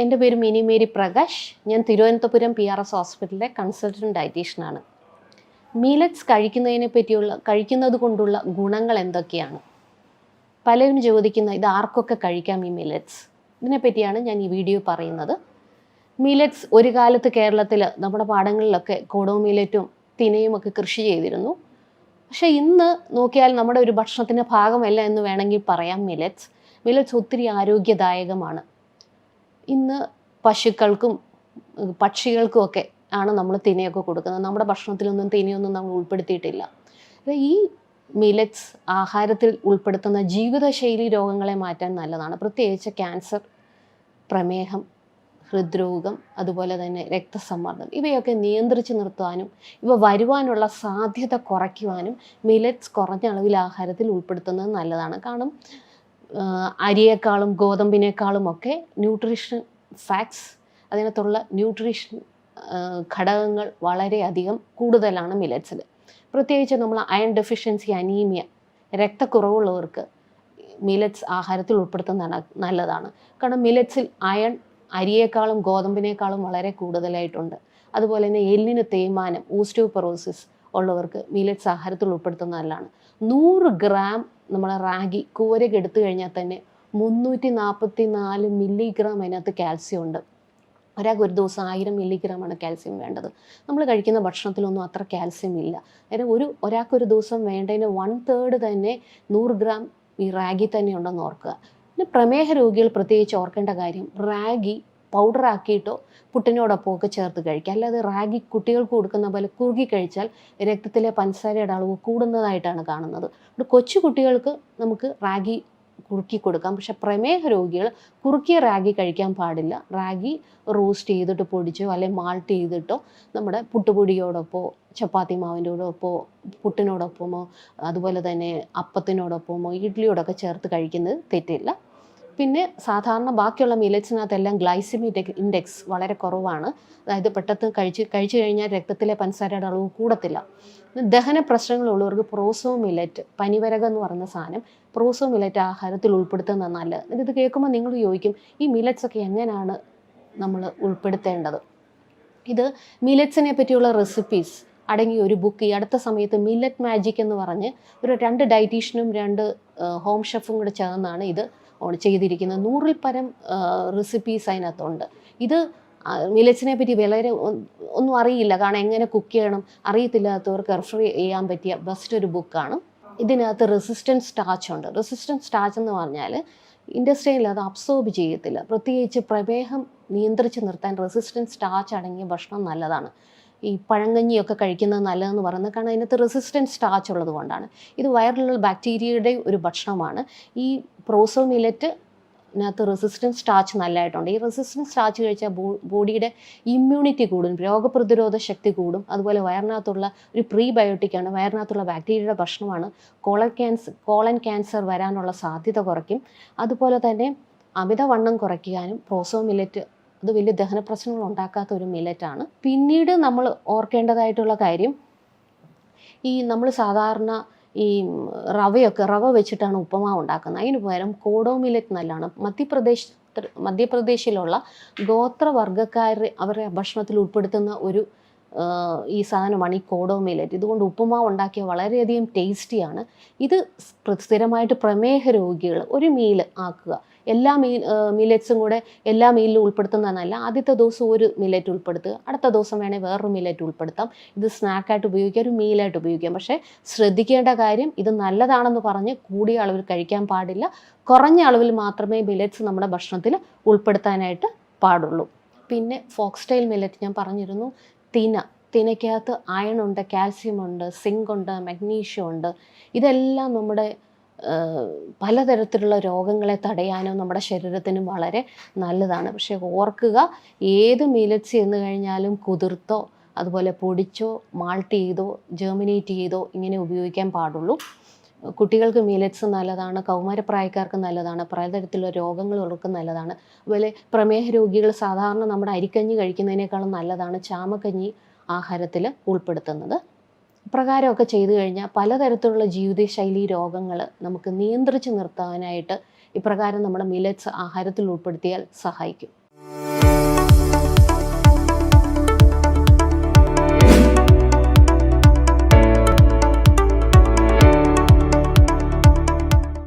എന്റെ പേര് മിനി മേരി പ്രകാശ്. ഞാൻ തിരുവനന്തപുരം പി ആർ എസ് ഹോസ്പിറ്റലിലെ കൺസൾട്ടന്റ് ഡയറ്റീഷ്യനാണ് മീലറ്റ്സ് കഴിക്കുന്നതിനെ പറ്റിയുള്ള കഴിക്കുന്നത് കൊണ്ടുള്ള ഗുണങ്ങൾ എന്തൊക്കെയാണ്? പലരും ചോദിക്കുന്ന ഇത് ആർക്കൊക്കെ കഴിക്കാം ഈ മില്ലറ്റ്സ് ഇതിനെപ്പറ്റിയാണ് ഞാൻ ഈ വീഡിയോ പറയുന്നത്. മില്ലറ്റ്സ് ഒരു കാലത്ത് കേരളത്തിൽ നമ്മുടെ പാടങ്ങളിലൊക്കെ കോടോ മില്ലറ്റും തിനയും ഒക്കെ കൃഷി ചെയ്തിരുന്നു. പക്ഷേ ഇന്ന് നോക്കിയാൽ നമ്മുടെ ഒരു ഭക്ഷണത്തിന്റെ ഭാഗമല്ല എന്ന് വേണമെങ്കിൽ പറയാം മില്ലറ്റ്സ് മില്ലറ്റ്സ് ഒത്തിരി ആരോഗ്യദായകമാണ്. ഇന്ന് പശുക്കൾക്കും പക്ഷികൾക്കും ഒക്കെ ആണ് നമ്മൾ തിനയൊക്കെ കൊടുക്കുന്നത്. നമ്മുടെ ഭക്ഷണത്തിലൊന്നും തിനയൊന്നും നമ്മൾ ഉൾപ്പെടുത്തിയിട്ടില്ല. ഈ മിലറ്റ്സ് ആഹാരത്തിൽ ഉൾപ്പെടുത്തുന്ന ജീവിതശൈലി രോഗങ്ങളെ മാറ്റാൻ നല്ലതാണ്. പ്രത്യേകിച്ച് ക്യാൻസർ പ്രമേഹം ഹൃദ്രോഗം അതുപോലെ തന്നെ രക്തസമ്മർദ്ദം ഇവയൊക്കെ നിയന്ത്രിച്ച് നിർത്തുവാനും ഇവ വരുവാനുള്ള സാധ്യത കുറയ്ക്കുവാനും മിലറ്റ്സ് കുറഞ്ഞ അളവിൽ ആഹാരത്തിൽ ഉൾപ്പെടുത്തുന്നത് നല്ലതാണ്. കാരണം അരിയേക്കാളും ഗോതമ്പിനേക്കാളും ഒക്കെ ന്യൂട്രീഷൻ ഫാക്ട്സ് അതിനകത്തുള്ള ന്യൂട്രീഷൻ ഘടകങ്ങൾ വളരെയധികം കൂടുതലാണ് മിലറ്റ്സിൽ പ്രത്യേകിച്ച് നമ്മൾ അയൺ ഡെഫിഷ്യൻസി അനീമിയ രക്തക്കുറവുള്ളവർക്ക് മിലറ്റ്സ് ആഹാരത്തിൽ ഉൾപ്പെടുത്തുന്നതാണ് നല്ലതാണ്. കാരണം മിലറ്റ്സിൽ അയൺ അരിയേക്കാളും ഗോതമ്പിനേക്കാളും വളരെ കൂടുതലായിട്ടുണ്ട്. അതുപോലെ തന്നെ എല്ലിന് തേയ്മാനം ഓസ്റ്റിയോപൊറോസിസ് ഉള്ളവർക്ക് മിലറ്റ്സ് ആഹാരത്തിൽ ഉൾപ്പെടുത്തുന്ന നല്ലതാണ്. നൂറ് ഗ്രാം നമ്മൾ റാഗി കൂരക്ക് എടുത്തു കഴിഞ്ഞാൽ തന്നെ മുന്നൂറ്റി നാൽപ്പത്തി നാല് മില്ലിഗ്രാം അതിനകത്ത് കാൽസ്യം ഉണ്ട്. ഒരാൾക്ക് ഒരു ദിവസം ആയിരം മില്ലിഗ്രാമാണ് കാൽസ്യം വേണ്ടത്. നമ്മൾ കഴിക്കുന്ന ഭക്ഷണത്തിലൊന്നും അത്ര കാൽസ്യം ഇല്ല. അതായത് ഒരു ഒരാൾക്ക് ഒരു ദിവസം വേണ്ടതിന് വൺ തേർഡ് തന്നെ നൂറ് ഗ്രാം ഈ റാഗി തന്നെ ഉണ്ടെന്ന് ഓർക്കുക. പിന്നെ പ്രമേഹ രോഗികൾ പ്രത്യേകിച്ച് ഓർക്കേണ്ട കാര്യം റാഗി പൗഡർ ആക്കിയിട്ടോ പുട്ടിനോടൊപ്പം ഒക്കെ ചേർത്ത് കഴിക്കുക. അല്ലാതെ റാഗി കുട്ടികൾക്ക് കൊടുക്കുന്ന പോലെ കുറുകി കഴിച്ചാൽ രക്തത്തിലെ പഞ്ചസാരയുടെ അളവ് കൂടുന്നതായിട്ടാണ് കാണുന്നത്. കൊച്ചു കുട്ടികൾക്ക് നമുക്ക് റാഗി കുറുക്കി കൊടുക്കാം. പക്ഷെ പ്രമേഹ രോഗികൾ കുറുക്കിയ റാഗി കഴിക്കാൻ പാടില്ല. റാഗി റോസ്റ്റ് ചെയ്തിട്ട് പൊടിച്ചോ അല്ലെങ്കിൽ മാൾട്ട് ചെയ്തിട്ടോ നമ്മുടെ പുട്ടുപൊടിയോടൊപ്പമോ ചപ്പാത്തി മാവിന്റെ കൂടൊപ്പമോ പുട്ടിനോടൊപ്പമോ അതുപോലെ തന്നെ അപ്പത്തിനോടൊപ്പമോ ഇഡ്ഡലിയോടൊക്കെ ചേർത്ത് കഴിക്കുന്നത് തെറ്റില്ല. പിന്നെ സാധാരണ ബാക്കിയുള്ള മിലറ്റ്സിനകത്തെല്ലാം ഗ്ലൈസിമിക് ഇൻഡെക്സ് വളരെ കുറവാണ്. അതായത് പെട്ടെന്ന് കഴിച്ച് കഴിച്ചു കഴിഞ്ഞാൽ രക്തത്തിലെ പഞ്ചസാരയുടെ അളവ് കൂടത്തില്ല. ദഹന പ്രശ്നങ്ങളുള്ളവർക്ക് പ്രോസോ മിലറ്റ് പനിവരകം എന്ന് പറയുന്ന സാധനം പ്രോസോ മിലറ്റ് ആഹാരത്തിൽ ഉൾപ്പെടുത്തുന്നത് നല്ലത്. ഇത് കേൾക്കുമ്പോൾ നിങ്ങൾ ചോദിക്കും ഈ മില്ലറ്റ്സ് ഒക്കെ എങ്ങനെയാണ് നമ്മൾ ഉൾപ്പെടുത്തേണ്ടത്? ഇത് മിലറ്റ്സിനെ പറ്റിയുള്ള റെസിപ്പീസ് അടങ്ങിയ ഒരു ബുക്ക് ഈ അടുത്ത സമയത്ത് മില്ലറ്റ് മാജിക് എന്ന് പറഞ്ഞ് ഒരു രണ്ട് ഡയറ്റീഷ്യനും രണ്ട് ഹോം ഷെഫും കൂടെ ചേർന്നാണ് ഇത്. ചെയ്തിരിക്കുന്ന നൂറിൽ പരം റെസിപ്പീസ് അതിനകത്തുണ്ട്. ഇത് മിലച്ചിനെ പറ്റി വളരെ ഒന്നും അറിയില്ല. കാരണം എങ്ങനെ കുക്ക് ചെയ്യണം അറിയത്തില്ലാത്തവർക്ക് റെഫർ ചെയ്യാൻ പറ്റിയ ബെസ്റ്റ് ഒരു ബുക്കാണ് ഇതിനകത്ത് റെസിസ്റ്റൻസ് സ്റ്റാച്ച് ഉണ്ട്. റെസിസ്റ്റൻസ് സ്റ്റാച്ച് എന്ന് പറഞ്ഞാൽ ഇൻഡസ്ട്രിയിൽ അത് അബ്സോർബ് ചെയ്യത്തില്ല. പ്രത്യേകിച്ച് പ്രമേഹം നിയന്ത്രിച്ച് നിർത്താൻ റെസിസ്റ്റൻസ് സ്റ്റാച്ച് അടങ്ങിയ ഭക്ഷണം നല്ലതാണ്. ഈ പഴങ്കഞ്ഞിയൊക്കെ കഴിക്കുന്നത് നല്ലതെന്ന് പറയുന്നത് കാരണം അതിനകത്ത് റെസിസ്റ്റൻസ് സ്റ്റാച്ച് ഉള്ളത് കൊണ്ടാണ്. ഇത് വയറിലുള്ള ബാക്ടീരിയയുടെ ഒരു ഭക്ഷണമാണ്. ഈ പ്രോസോ മിലറ്റ് ഇതിനകത്ത് റെസിസ്റ്റൻസ് സ്റ്റാച്ച് നല്ലതായിട്ടുണ്ട് ഈ റെസിസ്റ്റൻസ് സ്റ്റാച്ച് കഴിച്ചാൽ ബോഡിയുടെ ഇമ്മ്യൂണിറ്റി കൂടും രോഗപ്രതിരോധ ശക്തി കൂടും. അതുപോലെ വയറിനകത്തുള്ള ഒരു പ്രീബയോട്ടിക്കാണ് വയറിനകത്തുള്ള ബാക്ടീരിയയുടെ ഭക്ഷണമാണ്. കോളൻ ക്യാൻസർ കോളൻ ക്യാൻസർ വരാനുള്ള സാധ്യത കുറയ്ക്കും. അതുപോലെ തന്നെ അമിതവണ്ണം കുറയ്ക്കാനും പ്രോസോ മില്ലറ്റ് അത് വലിയ ദഹന പ്രശ്നങ്ങൾ ഉണ്ടാക്കാത്ത ഒരു മില്ലറ്റാണ് പിന്നീട് നമ്മൾ ഓർക്കേണ്ടതായിട്ടുള്ള കാര്യം ഈ നമ്മൾ സാധാരണ ഈ റവയൊക്കെ റവ വെച്ചിട്ടാണ് ഉപ്പുമാവ് ഉണ്ടാക്കുന്നത്. അതിന് പകരം കോഡോ മില്ലറ്റ് നല്ലതാണ് മധ്യപ്രദേശ് മധ്യപ്രദേശിലുള്ള ഗോത്രവർഗക്കാർ അവരുടെ ഭക്ഷണത്തിൽ ഉൾപ്പെടുത്തുന്ന ഒരു ഈ സാധനമാണ് ഈ കോഡോ മില്ലറ്റ് ഇതുകൊണ്ട് ഉപ്പുമാവ് ഉണ്ടാക്കിയ വളരെയധികം ടേസ്റ്റിയാണ്. ഇത് സ്ഥിരമായിട്ട് പ്രമേഹ രോഗികൾ ഒരു മീൽ ആക്കുക. എല്ലാ മീൽ മില്ലറ്റ്സും കൂടെ എല്ലാ മീലിലും ഉൾപ്പെടുത്തുന്നതല്ല. ആദ്യത്തെ ദിവസം ഒരു മില്ലറ്റ് ഉൾപ്പെടുത്തുക. അടുത്ത ദിവസം വേണേൽ വേറൊരു മില്ലറ്റ് ഉൾപ്പെടുത്താം. ഇത് സ്നാക്കായിട്ട് ഉപയോഗിക്കാം ഒരു മീലായിട്ട് ഉപയോഗിക്കാം. പക്ഷേ ശ്രദ്ധിക്കേണ്ട കാര്യം ഇത് നല്ലതാണെന്ന് പറഞ്ഞ് കൂടിയ അളവിൽ കഴിക്കാൻ പാടില്ല. കുറഞ്ഞ അളവിൽ മാത്രമേ മില്ലറ്റ്സ് നമ്മുടെ ഭക്ഷണത്തിൽ ഉൾപ്പെടുത്താനായിട്ട് പാടുള്ളൂ. പിന്നെ ഫോക്സ്റ്റൈൽ മില്ലറ്റ് ഞാൻ പറഞ്ഞിരുന്നു. തിന തിനയ്ക്കകത്ത് അയൺ ഉണ്ട് കാൽസ്യം ഉണ്ട് സിങ്ക് ഉണ്ട് മഗ്നീഷ്യം ഉണ്ട്. ഇതെല്ലാം നമ്മുടെ പലതരത്തിലുള്ള രോഗങ്ങളെ തടയാനും നമ്മുടെ ശരീരത്തിനും വളരെ നല്ലതാണ്. പക്ഷേ ഓർക്കുക ഏത് മില്ലറ്റ്സ് എന്ന് കഴിഞ്ഞാലും കുതിർത്തോ അതുപോലെ പൊടിച്ചോ മാൾട്ട് ചെയ്തോ ജെർമിനേറ്റ് ചെയ്തോ ഇങ്ങനെ ഉപയോഗിക്കാൻ പാടുള്ളൂ. കുട്ടികൾക്ക് മീലറ്റ്സ് നല്ലതാണ് കൗമാരപ്രായക്കാർക്ക് നല്ലതാണ് പലതരത്തിലുള്ള രോഗങ്ങളുള്ളവർക്ക് നല്ലതാണ്. അതുപോലെ പ്രമേഹ രോഗികൾ സാധാരണ നമ്മുടെ അരിക്കഞ്ഞി കഴിക്കുന്നതിനേക്കാളും നല്ലതാണ് ചാമക്കഞ്ഞി ആഹാരത്തിൽ ഉൾപ്പെടുത്തുന്നത്. പ്രകാരമൊക്കെ ചെയ്തു കഴിഞ്ഞാൽ പലതരത്തിലുള്ള ജീവിതശൈലി രോഗങ്ങൾ നമുക്ക് നിയന്ത്രിച്ച് നിർത്താനായിട്ട് ഇപ്രകാരം നമ്മുടെ മിലറ്റ്സ് ആഹാരത്തിൽ ഉൾപ്പെടുത്തിയാൽ സഹായിക്കും.